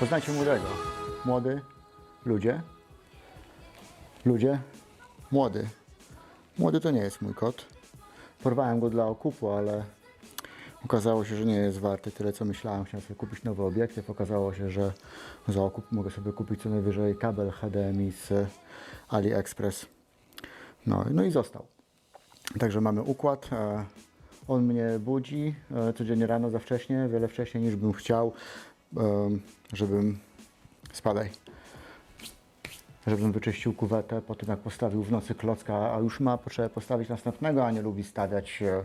Poznajcie młodego. Młody, ludzie, ludzie, młody. Młody to nie jest mój kot. Porwałem go dla okupu, ale okazało się, że nie jest warty tyle, co myślałem. Chciałem sobie kupić nowy obiektyw. Okazało się, że za okup mogę sobie kupić co najwyżej kabel HDMI z AliExpress. No, no i został. Także mamy układ. e, On mnie budzi e, codziennie rano za wcześnie, wiele wcześniej niż bym chciał, żebym spadaj. Żebym wyczyścił kuwetę po tym, jak postawił w nocy klocka, a już ma potrzebę postawić następnego, a nie lubi stawiać e,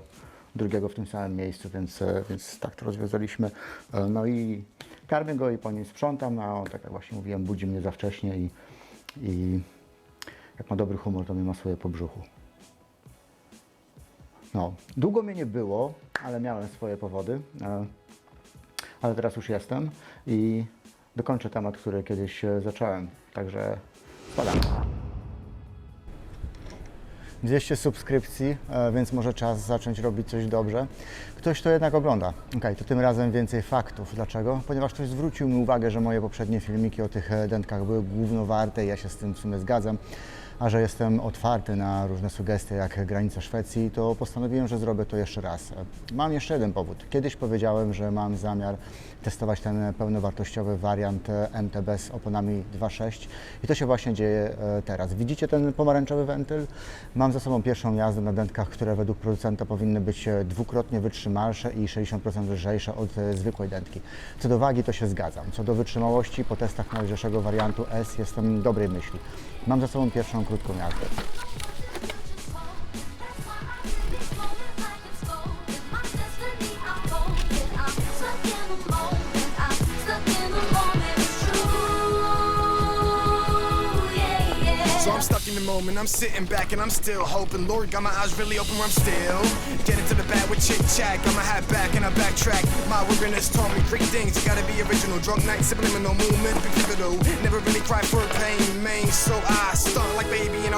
drugiego w tym samym miejscu, więc, e, więc tak to rozwiązaliśmy. E, No i karmię go i po nim sprzątam, a on, tak jak właśnie mówiłem, budzi mnie za wcześnie i, i jak ma dobry humor, to mnie masuje po brzuchu. No, długo mnie nie było, ale miałem swoje powody. Ale teraz już jestem i dokończę temat, który kiedyś e, zacząłem. Także spadam. 200 subskrypcji, e, więc może czas zacząć robić coś dobrze. Ktoś to jednak ogląda. Ok, to tym razem więcej faktów. Dlaczego? Ponieważ ktoś zwrócił mi uwagę, że moje poprzednie filmiki o tych e, dętkach były głównowarte i ja się z tym w sumie zgadzam. A że jestem otwarty na różne sugestie, jak granica Szwecji, to postanowiłem, że zrobię to jeszcze raz. Mam jeszcze jeden powód. Kiedyś powiedziałem, że mam zamiar testować ten pełnowartościowy wariant MTB z oponami 2.6 i to się właśnie dzieje e, teraz. Widzicie ten pomarańczowy wentyl? Mam za sobą pierwszą jazdę na dętkach, które według producenta powinny być e, dwukrotnie wytrzymalsze i 60% lżejsze od e, zwykłej dętki. Co do wagi to się zgadzam. Co do wytrzymałości po testach najlżejszego wariantu S jestem dobrej myśli. Mam za sobą pierwszą So I'm stuck in the moment, I'm sitting back and I'm still hoping. Lord got my eyes really open where I'm still. Get into the bag with chit chat, got my hat back and I backtrack. My wilderness taught me great things. You gotta be original. Drunk night, subliminal movement, be pivotal. Never really cry for pain, main. So I start like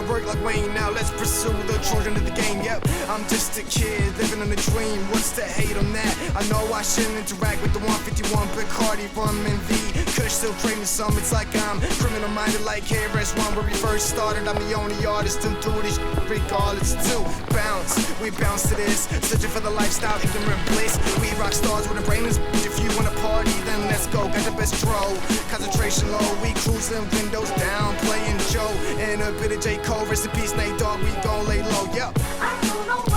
work like Wayne. Now let's pursue the children of the game. Yep, I'm just a kid living on a dream. What's the hate on that? I know I shouldn't interact with the 151 Bacardi rum and the Kush still craving some. It's like I'm criminal minded like KRS-One where we first started. I'm the only artist and do this regardless to bounce. We bounce to this, searching for the lifestyle, ignorant bliss. We rock stars with a brainless. If you wanna party, then let's go. Got the best throw, concentration low. We cruising, windows down, playing Joe and a bit of J Cole. Rest in peace, Nate Dogg. We gon' lay low. Yep. I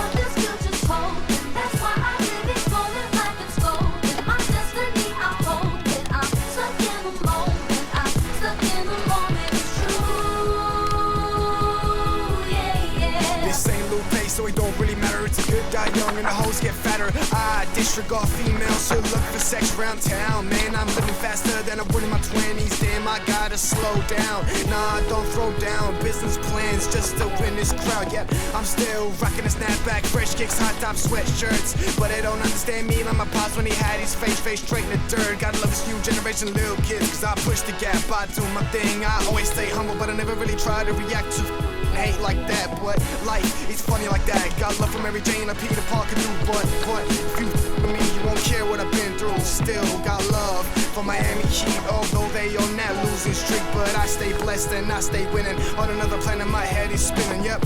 disregard females, so look for sex round town. Man, I'm living faster than I would in my 20s. Damn, I gotta slow down. Nah, don't throw down business plans just to win this crowd. Yep, I'm still rocking a snapback, fresh kicks, hot top sweatshirts. But they don't understand me like my pops when he had his face face straight in the dirt. Gotta love this new generation little kids, cause I push the gap, I do my thing. I always stay humble, but I never really try to react to hate like that, but life is funny like that. Got love from Mary Jane, a Peter Parker do, but but if you with me, you won't care what I've been through. Still got love for Miami Heat, although they on that losing streak. But I stay blessed and I stay winning. On another planet, my head is spinning. Yep.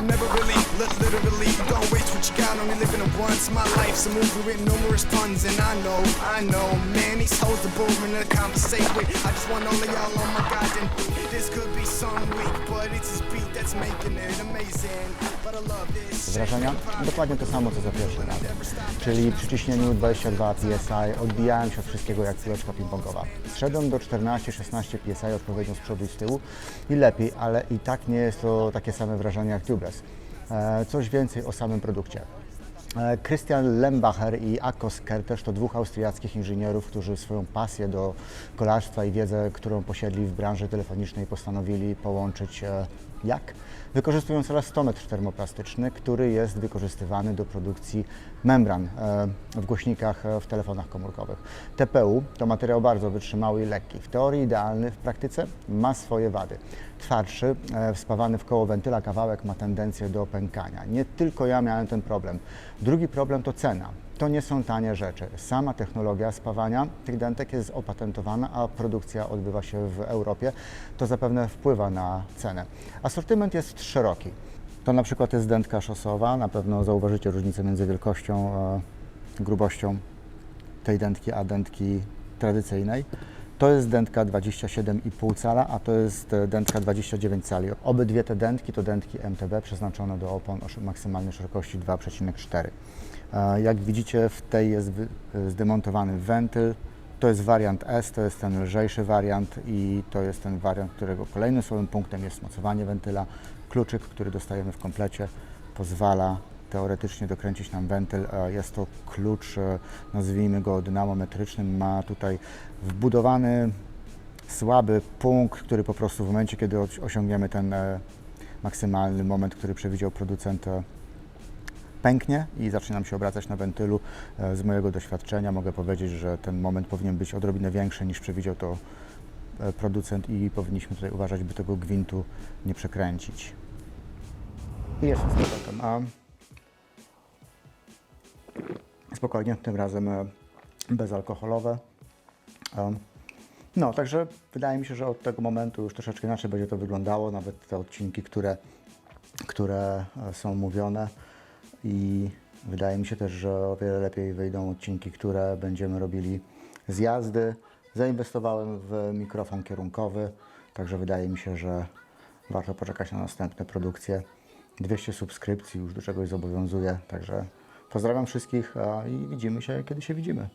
Never really, li- literally, don't waste what you got. Only living it once. My life's a movie with numerous puns, and I know, I know, man, these hoes are boring to conversate with. I just want all of y'all on my goddamn. This could be some weak, but it's Wrażenia? Dokładnie to samo, co za pierwszym razem. Czyli przy ciśnieniu 22 psi odbijałem się od wszystkiego jak piłeczka ping-pongowa. Zszedłem do 14-16 psi odpowiednio z przodu i z tyłu i lepiej, ale i tak nie jest to takie same wrażenie jak tubeless. E, Coś więcej o samym produkcie. E, Christian Lembacher i Akko Skertesz to dwóch austriackich inżynierów, którzy swoją pasję do kolarstwa i wiedzę, którą posiedli w branży telefonicznej, postanowili połączyć e, Jak? Wykorzystując elastometr termoplastyczny, który jest wykorzystywany do produkcji membran e, w głośnikach e, w telefonach komórkowych. TPU to materiał bardzo wytrzymały i lekki. W teorii idealny, w praktyce ma swoje wady. Twardszy, e, spawany w koło wentyla kawałek ma tendencję do pękania. Nie tylko ja miałem ten problem. Drugi problem to cena. To nie są tanie rzeczy. Sama technologia spawania tych dentek jest opatentowana, a produkcja odbywa się w Europie. To zapewne wpływa na cenę. Asortyment jest szeroki. To na przykład jest dentka szosowa. Na pewno zauważycie różnicę między wielkością, grubością tej dentki, a dentki tradycyjnej. To jest dętka 27,5 cala, a to jest e, dętka 29 cali. Obydwie te dętki to dętki MTB przeznaczone do opon o maksymalnej szerokości 2,4. E, Jak widzicie, w tej jest e, zdemontowany wentyl. To jest wariant S, to jest ten lżejszy wariant i to jest ten wariant, którego kolejnym słabym punktem jest mocowanie wentyla. Kluczyk, który dostajemy w komplecie, pozwala teoretycznie dokręcić nam wentyl. E, Jest to klucz, e, nazwijmy go dynamometrycznym. Ma tutaj wbudowany słaby punkt, który po prostu w momencie, kiedy osi- osiągniemy ten e, maksymalny moment, który przewidział producent, e, pęknie i zacznie nam się obracać na wentylu. Z mojego doświadczenia mogę powiedzieć, że ten moment powinien być odrobinę większy niż przewidział to producent i powinniśmy tutaj uważać, by tego gwintu nie przekręcić. I jestem z powrotem. Spokojnie, tym razem e, bezalkoholowe. Em, No, także wydaje mi się, że od tego momentu już troszeczkę inaczej będzie to wyglądało, nawet te odcinki, które, które e, są mówione i wydaje mi się też, że o wiele lepiej wyjdą odcinki, które będziemy robili z jazdy. Zainwestowałem w mikrofon kierunkowy, także wydaje mi się, że warto poczekać na następne produkcje. 200 subskrypcji już do czegoś zobowiązuje, także pozdrawiam wszystkich i widzimy się, kiedy się widzimy.